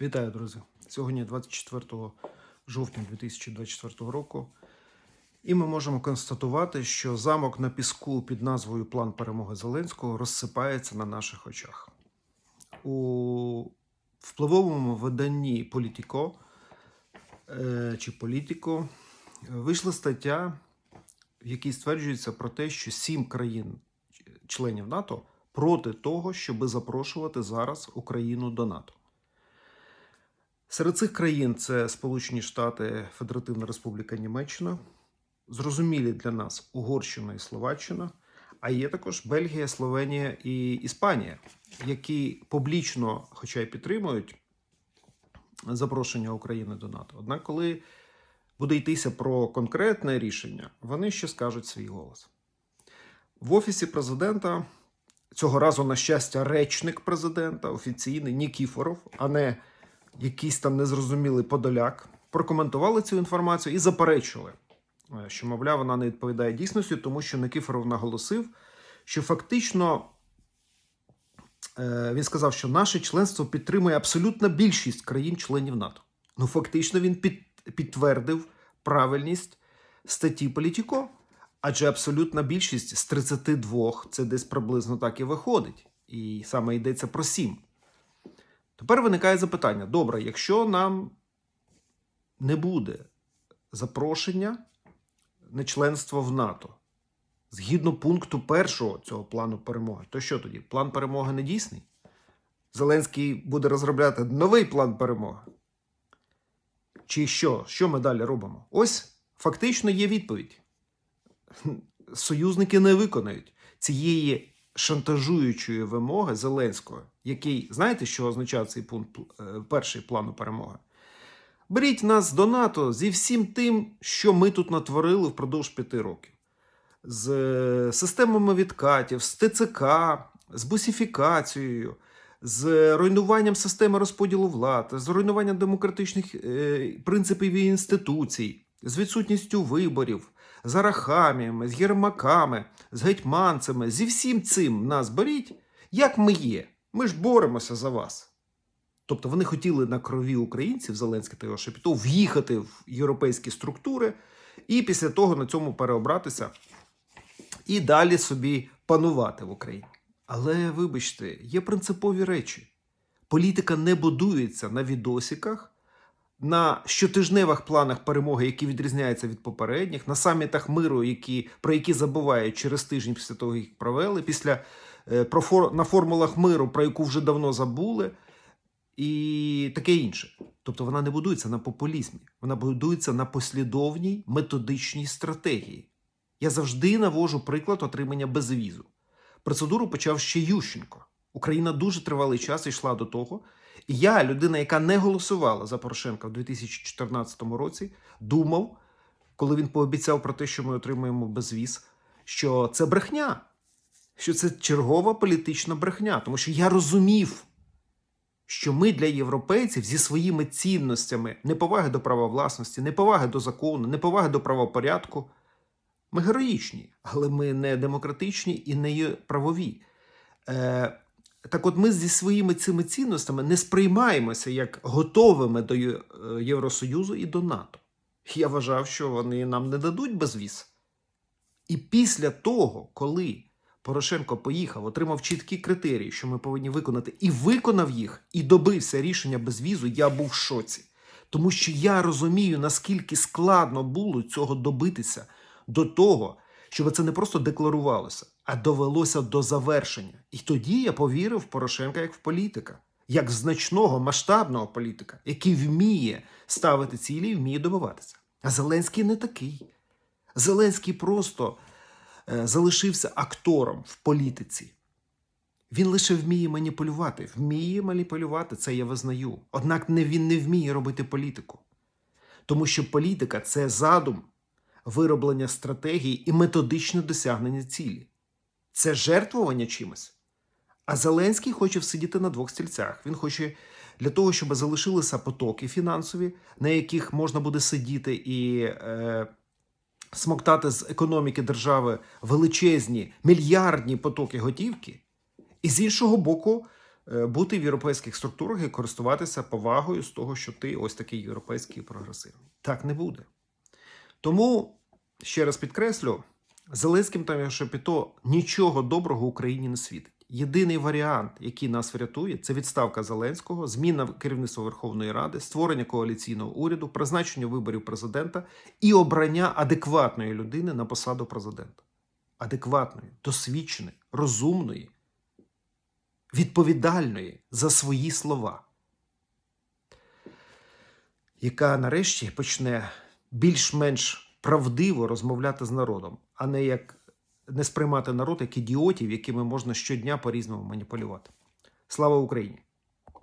Вітаю, друзі! Сьогодні 24 жовтня 2024 року, і ми можемо констатувати, що замок на піску під назвою План перемоги Зеленського розсипається на наших очах. У впливовому виданні Політіко е, чи Політіко вийшла стаття, в якій стверджується про те, що сім країн членів НАТО проти того, щоб запрошувати зараз Україну до НАТО. Серед цих країн це Сполучені Штати, Федеративна Республіка Німеччина, зрозумілі для нас Угорщина і Словаччина, а є також Бельгія, Словенія і Іспанія, які публічно, хоча й підтримують запрошення України до НАТО. Однак, коли буде йтися про конкретне рішення, вони ще скажуть свій голос. В офісі президента цього разу, на щастя, речник президента офіційний Нікіфоров, а не якийсь там незрозумілий подоляк, прокоментували цю інформацію і заперечили, е, що, мовляв, вона не відповідає дійсності, тому що Никифоров наголосив, що фактично е, він сказав, що наше членство підтримує абсолютна більшість країн-членів НАТО. Ну, фактично, він під, підтвердив правильність статті Політіко, адже абсолютна більшість з 32 це десь приблизно так і виходить. І саме йдеться про 7. Тепер виникає запитання: добре, якщо нам не буде запрошення на членство в НАТО згідно пункту першого цього плану перемоги, то що тоді? План перемоги не дійсний? Зеленський буде розробляти новий план перемоги? Чи що? Що ми далі робимо? Ось фактично є відповідь. Союзники не виконають цієї шантажуючої вимоги Зеленського, який, знаєте, що означав цей пункт е, перший плану перемоги? Беріть нас до НАТО зі всім тим, що ми тут натворили впродовж п'яти років. З е, системами відкатів, з ТЦК, з бусифікацією, з руйнуванням системи розподілу влади, з руйнуванням демократичних е, принципів і інституцій, з відсутністю виборів, з арахаміями, з єрмаками, з гетьманцями, зі всім цим нас беріть, як ми є. Ми ж боремося за вас. Тобто вони хотіли на крові українців, Зеленський та його Шепіто, в'їхати в європейські структури і після того на цьому переобратися і далі собі панувати в Україні. Але вибачте, є принципові речі. Політика не будується на відосиках, на щотижневих планах перемоги, які відрізняються від попередніх, на самітах миру, які, про які забувають через тиждень після того, як їх провели, після, е, про, на формулах миру, про яку вже давно забули, і таке інше. Тобто вона не будується на популізмі, вона будується на послідовній методичній стратегії. Я завжди навожу приклад отримання безвізу. Процедуру почав ще Ющенко. Україна дуже тривалий час йшла до того. Я, людина, яка не голосувала за Порошенка в 2014 році, думав, коли він пообіцяв про те, що ми отримуємо безвіз, що це брехня, що це чергова політична брехня. Тому що я розумів, що ми для європейців зі своїми цінностями неповаги до права власності, неповаги до закону, неповаги до правопорядку. Ми героїчні, але ми не демократичні і не правові. Е, так от ми зі своїми цими цінностями не сприймаємося як готовими до е, Євросоюзу і до НАТО. Я вважав, що вони нам не дадуть безвіз. І після того, коли Порошенко поїхав, отримав чіткі критерії, що ми повинні виконати, і виконав їх, і добився рішення безвізу, я був в шоці. Тому що я розумію, наскільки складно було цього добитися до того, щоб це не просто декларувалося, а довелося до завершення. І тоді я повірив Порошенка як в політика, як в значного масштабного політика, який вміє ставити цілі і вміє добиватися. А Зеленський не такий. Зеленський просто е, залишився актором в політиці. Він лише вміє маніпулювати. Вміє маніпулювати, це я визнаю. Однак не він не вміє робити політику. Тому що політика це задум, вироблення стратегії і методичне досягнення цілі. Це жертвування чимось. А Зеленський хоче всидіти на двох стільцях. Він хоче для того, щоб залишилися потоки фінансові, на яких можна буде сидіти і е, смоктати з економіки держави величезні мільярдні потоки готівки. І з іншого боку, е, бути в європейських структурах і користуватися повагою з того, що ти ось такий європейський прогресивний. Так не буде. Тому, ще раз підкреслю, Зеленським та Шепіто нічого доброго Україні не світить. Єдиний варіант, який нас врятує, це відставка Зеленського, зміна керівництва Верховної Ради, створення коаліційного уряду, призначення виборів президента і обрання адекватної людини на посаду президента. Адекватної, досвідченої, розумної, відповідальної за свої слова, яка нарешті почне більш-менш правдиво розмовляти з народом, а не як не сприймати народ як ідіотів, якими можна щодня по-різному маніпулювати. Слава Україні!